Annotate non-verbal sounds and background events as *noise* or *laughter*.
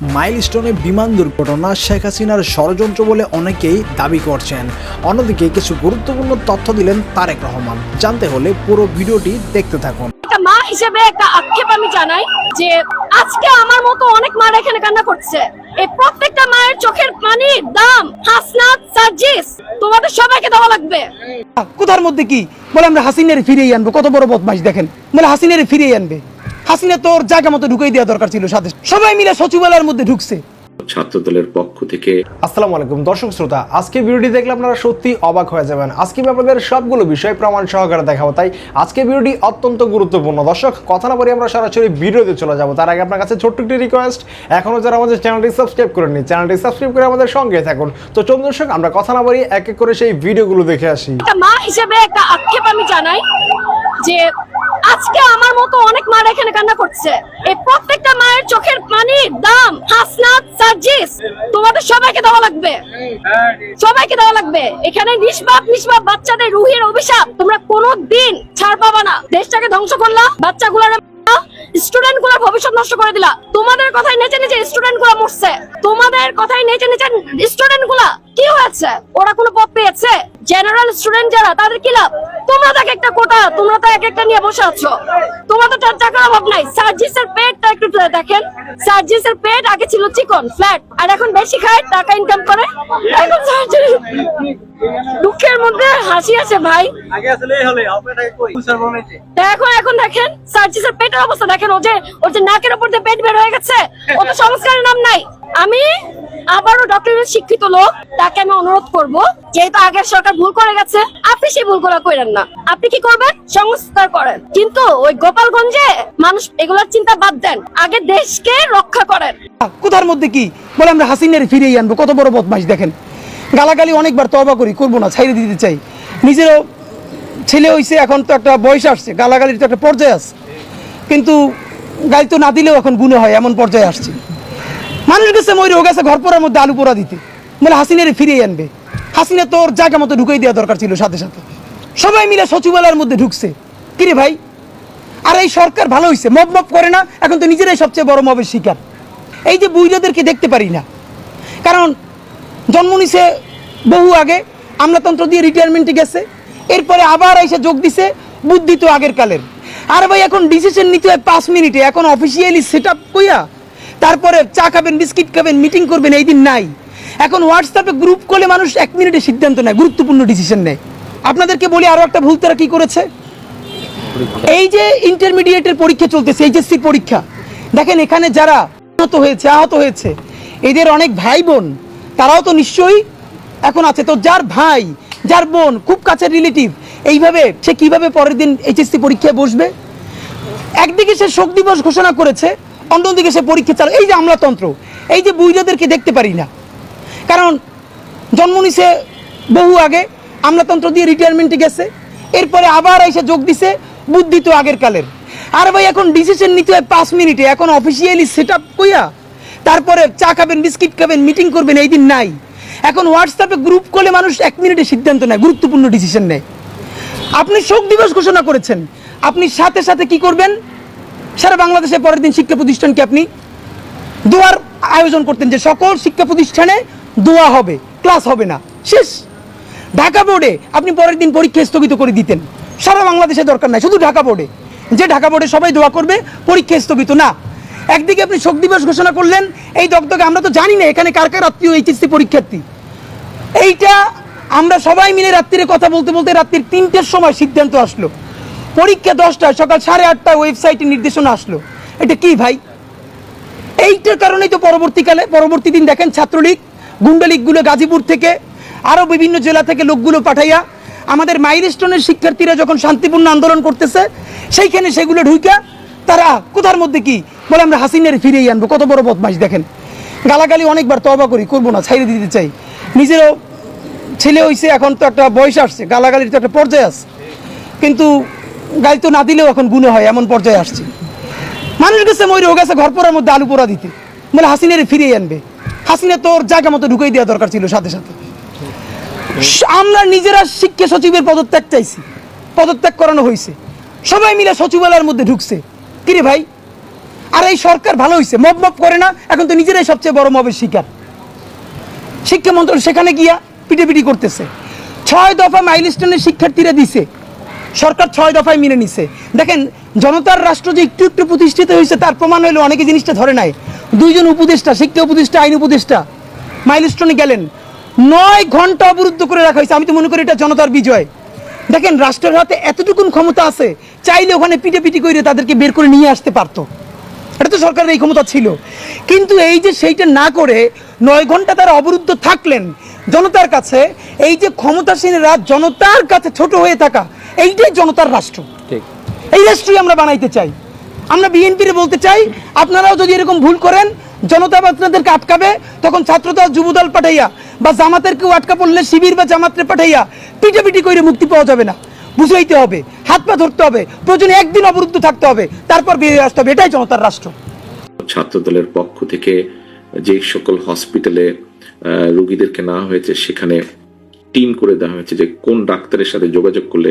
মাইলস্টোনে বিমান দুর্ঘটনা শেখ হাসিনার ষড়যন্ত্র বলে অনেকেই দাবি করছেন। অন্যদিকে কিছু গুরুত্বপূর্ণ তথ্য দিলেন তারেক রহমান। জানতে হলে পুরো ভিডিওটি দেখতে থাকুন। একটা মা হিসেবে একটা আক্ষেপ আমি জানাই যে আজকে আমার মতো অনেক মা এখানে কান্না করছে। এই প্রত্যেকটা মায়ের চোখের পানির দাম হাসনাত সার্জিস তোমাদের সবাইকে দেওয়া লাগবে। কোথার মধ্যে কি? বলে আমরা হাসিনের ফিরিয়ে আনব। কত বড় বদমাইশ দেখেন। বলে হাসিনের ফিরিয়ে আনবে। হাসিনা তোর জায়গা মতো ঢুকিয়ে দেওয়া দরকার ছিল সাথে। সবাই মিলে সচিবালয়ের মধ্যে ঢুকছে। ছাত্রদলের পক্ষ থেকে আসসালামু আলাইকুম দর্শক শ্রোতা আজকে ভিডিওটি দেখলে আপনারা সত্যি অবাক হয়ে যাবেন। আজকে আমি আপনাদের সবগুলো বিষয় প্রমাণ সহকারে দেখাবো তাই আজকে ভিডিওটি অত্যন্ত গুরুত্বপূর্ণ। দর্শক কথা না বলে আমরা সরাসরি ভিডিওতে চলে যাব। তার আগে আপনার কাছে ছোট্ট একটি রিকোয়েস্ট এখনও যারা আমাদের চ্যানেলটি সাবস্ক্রাইব করেননি চ্যানেলটি সাবস্ক্রাইব করে আমাদের সঙ্গে থাকুন। তো চলুন দর্শক আমরা কথা না বলি এক এক করে সেই ভিডিওগুলো দেখে আসি। মা হিসেবে একটা আক্ষেপ আমি জানাই। যে আজকে আমার মতো অনেক মা এখানে কান্না করছে। এই প্রত্যেকটা মায়ের চোখের পানির দাম হাসনাত, সার্জিস, তোমাদের সবাইকে দেওয়া লাগবে। সবাইকে দেওয়া লাগবে। এখানে নিষ্পাপ নিষ্পাপ বাচ্চাদের রুহের অভিশাপ তোমরা কোনো দিন ছাড় পাবা না। দেশটাকে ধ্বংস করলা, বাচ্চাগুলোর স্টুডেন্টগুলার ভবিষ্যৎ নষ্ট করে দিলা। তোমাদের কথাই নেচে নেচে স্টুডেন্টগুলা মরছে। তোমাদের কথাই নেচে নেচে স্টুডেন্টগুলা কি হয়েছে ওরা কোনো পথ পেয়েছে? জেনারেল স্টুডেন্ট যারা তাদের কি লাভ? তোমরা তো এক একটা কোটা তোমরা তো এক একটা নিয়ে বসে আছো। তোমাদের তো টাকার অভাব নাই। সার্জিসের পেটটা একটু দেখেন। সার্জিসের পেট আগে ছিল চিকন ফ্ল্যাট আর এখন বেশি খায় টাকা ইনকাম করে। এখন সার্জারি দুঃখের মধ্যে হাসি আছে ভাই। আগে আসলে হলে আপনারা কই? কুসার এখন এখন দেখেন সার্জিসের পেটের অবস্থা দেখেন ও যে ওর যে নাকের উপর দিয়ে পেট বের হয়ে গেছে *laughs* ও তো সংস্কারের নাম নাই। আমি আবারও ডক্টরের শিক্ষিত লোক, তাকে আমি অনুরোধ করব, যেহেতু আগের সরকার ভুল করে গেছে, আপনি সেই ভুলগুলো করেন না। আপনি কি করবেন? সংস্কার করেন। কিন্তু ওই গোপালগঞ্জে মানুষ এগুলোর চিন্তা বাদ দেন, আগে দেশকে রক্ষা করেন। কোথার মধ্যে কি? বলে আমরা হাসিনারে ফিরিয়ে আনব, কত বড় বদমাইশ দেখেন। গালাগালি অনেকবার তবা করি, করব না, ছাইড়ে দিতে চাই। নিজেরও ছেলে হইছে, এখন তো একটা বয়স আসছে, গালাগালির তো একটা পর্যায়ে আছে। কিন্তু গালি তো না দিলেও এখন গুণে হয়, এমন পর্যায়ে আসছে। মানুষ গেছে ময়ূর গেছে, ঘর পড়ার মধ্যে আলু পোড়া দিতে। বলে হাসিনারে ফিরিয়ে আনবে। হাসিনা তোর জায়গা মতো ঢুকিয়ে দেওয়া দরকার ছিল সাথে সাথে। সবাই মিলে সচিবালয়ের মধ্যে ঢুকছে। কিরে ভাই? আর এই সরকার ভালো হয়েছে মব মব করে না, এখন তো নিজেরাই সবচেয়ে বড় মবের শিকার। এই যে বুইরাদেরকে দেখতে পারি না। কারণ জন্ম নিছে বহু আগে, আমলাতন্ত্র দিয়ে রিটায়ারমেন্টে গেছে, এরপরে আবার এসে যোগ দিছে, বুদ্ধি তো আগের কালের। আর ভাই, এখন ডিসিশন নিতে হয় পাঁচ মিনিটে, এখন অফিসিয়ালি সেট আপ কইয়া তারপরে চা খাবেন, বিস্কিট খাবেন, মিটিং করবেন, এই দিন নাই। এখন হোয়াটসঅ্যাপে গ্রুপ করলে মানুষ এক মিনিটে সিদ্ধান্ত নেয়, গুরুত্বপূর্ণ ডিসিশন নেয়। আপনাদেরকে বলি আরও একটা ভুল, তারা কি করেছে? এই যে ইন্টারমিডিয়েটের পরীক্ষা চলতেছে এইচএসসির পরীক্ষা। দেখেন, এখানে যারা আহত হয়েছে আহত হয়েছে, এদের অনেক ভাই বোন, তারাও তো নিশ্চয়ই এখন আছে। তো যার ভাই, যার বোন, খুব কাছের রিলেটিভ এইভাবে সে কীভাবে পরের দিন এইচএসসি পরীক্ষায় বসবে? একদিকে সে শোক দিবস ঘোষণা করেছে অন্যদিকে সে পরীক্ষা চাল এই যে আমলাতন্ত্র, এই যে বুইরাদেরকে দেখতে পারি না। কারণ জন্ম নিছে বহু আগে, আমলাতন্ত্র দিয়ে রিটায়ারমেন্টে গেছে, এরপরে আবার এসে যোগ দিছে বুদ্ধি তো আগের কালের। আর ভাই, এখন ডিসিশন নিতে হয় পাঁচ মিনিটে, এখন অফিসিয়ালি সেট আপ কইয়া তারপরে চা খাবেন, বিস্কিট খাবেন মিটিং করবেন, এই দিন নাই। এখন হোয়াটসঅ্যাপে গ্রুপ করলে মানুষ এক মিনিটে সিদ্ধান্ত নেয়, গুরুত্বপূর্ণ ডিসিশন নেয়। আপনি শোক দিবস ঘোষণা করেছেন, আপনি সাথে সাথে কি করবেন? সারা বাংলাদেশে পরের দিন শিক্ষা প্রতিষ্ঠানকে আপনি দোয়ার আয়োজন করতেন যে সকল শিক্ষা প্রতিষ্ঠানে দোয়া হবে, ক্লাস হবে না, শেষ। ঢাকা বোর্ডে আপনি পরের দিন পরীক্ষা স্থগিত করে দিতেন। সারা বাংলাদেশে দরকার নাই, শুধু ঢাকা বোর্ডে। যে ঢাকা বোর্ডে সবাই দোয়া করবে, পরীক্ষা স্থগিত না। একদিকে আপনি শোক দিবস ঘোষণা করলেন, এই দগদগে আমরা তো জানি না এখানে কার কার আত্মীয় এইচএসসি পরীক্ষার্থী। এইটা আমরা সবাই মিলে রাত্রিরে কথা বলতে বলতে রাত্রির তিনটের সময় সিদ্ধান্ত আসলো। পরীক্ষা দশটায়, সকাল সাড়ে আটটায় ওয়েবসাইটে নির্দেশনা আসলো। এটা কি ভাই? এইটার কারণেই তো পরবর্তীকালে, পরবর্তী দিন দেখেন ছাত্রলীগ, গুন্ডালীগগুলো গাজীপুর থেকে আরও বিভিন্ন জেলা থেকে লোকগুলো পাঠাইয়া, আমাদের মাইলস্টোনের শিক্ষার্থীরা যখন শান্তিপূর্ণ আন্দোলন করতেছে, সেইখানে সেগুলো ঢুইকা, তারা কোথার মধ্যে কি? বলে আমরা হাসিনারে ফিরিয়ে আনব। কত বড় বদমাইশ দেখেন। গালাগালি অনেকবার তবা করি, করব না, ছাইড়ে দিতে চাই। নিজেরও ছেলে হইছে, এখন তো একটা বয়স আসছে, গালাগালির তো একটা পর্যায়ে আছে। কিন্তু গালি তো না দিলেও এখন গুণে হয়, এমন পর্যায়ে আসছে। মানুষ গেছে ময়ূর গেছে, ঘর পড়ার মধ্যে আলু পোড়া দিতে। বলে হাসিনারে ফিরিয়ে আনবে। হাসিনা তোর জায়গা মতো ঢুকিয়ে দেওয়া দরকার ছিল সাথে সাথে। আমরা নিজেরা শিক্ষা সচিবের পদত্যাগ চাইছি। পদত্যাগ করানো হয়েছে সবাই মিলে সচিবালয়ের মধ্যে ঢুকছে। কিরে ভাই? আর এই সরকার ভালো হয়েছে মব মব করে না, এখন তো নিজেরাই সবচেয়ে বড় মবের শিকার। শিক্ষা মন্ত্রণ সেখানে গিয়া পিটিপিটি করতেছে। ছয় দফা মাইলস্টোনের শিক্ষার্থীরা দিছে। সরকার ছয় দফায় মেনে নিছে। দেখেন, জনতার রাষ্ট্র যে একটু একটু প্রতিষ্ঠিত হয়েছে, তার প্রমাণ হলো অনেকে জিনিসটা ধরে নাই। দুইজন উপদেষ্টা, শিক্ষা উপদেষ্টা, আইন উপদেষ্টা, মাইলস্টোনে গেলেন। নয় ঘণ্টা অবরুদ্ধ করে রাখা হয়েছে। আমি তো মনে করি এটা জনতার বিজয়। দেখেন, রাষ্ট্রের হাতে এতটুকুন ক্ষমতা আছে, চাইলে ওখানে পিটে পিটি করে তাদেরকে বের করে নিয়ে আসতে পারতো। এটা তো সরকারের এই ক্ষমতা ছিল। কিন্তু এই যে সেইটা না করে নয় ঘণ্টা তারা অবরুদ্ধ থাকলেন জনতার কাছে, এই যে ক্ষমতাসীনেরা জনতার কাছে ছোট হয়ে থাকা এইটাই জনতার রাষ্ট্র। এই রাষ্ট্রই আমরা বানাইতে চাই। আমরা বিএনপির বলতে চাই আপনারাও যদি এরকম ভুল করেন জনতা বা আপনাদেরকে আটকাবে তখন ছাত্রদল যুবদল পাঠাইয়া বা জামাতের কেউ আটকা পড়লে শিবির বা জামাতরে পাঠাইয়া পিটাপিটি করে মুক্তি পাওয়া যাবে না। বুঝাইতে হবে হাত পা ধরতে হবে প্রয়োজনে একদিন অবরুদ্ধ থাকতে হবে তারপর বেরিয়ে আসতে হবে এটাই জনতার রাষ্ট্র। ছাত্রদলের পক্ষ থেকে যে সকল হসপিটালে আহ, রোগীদেরকে নেওয়া হয়েছে সেখানে টিম করে দেওয়া হয়েছে যে কোন ডাক্তারের সাথে যোগাযোগ করলে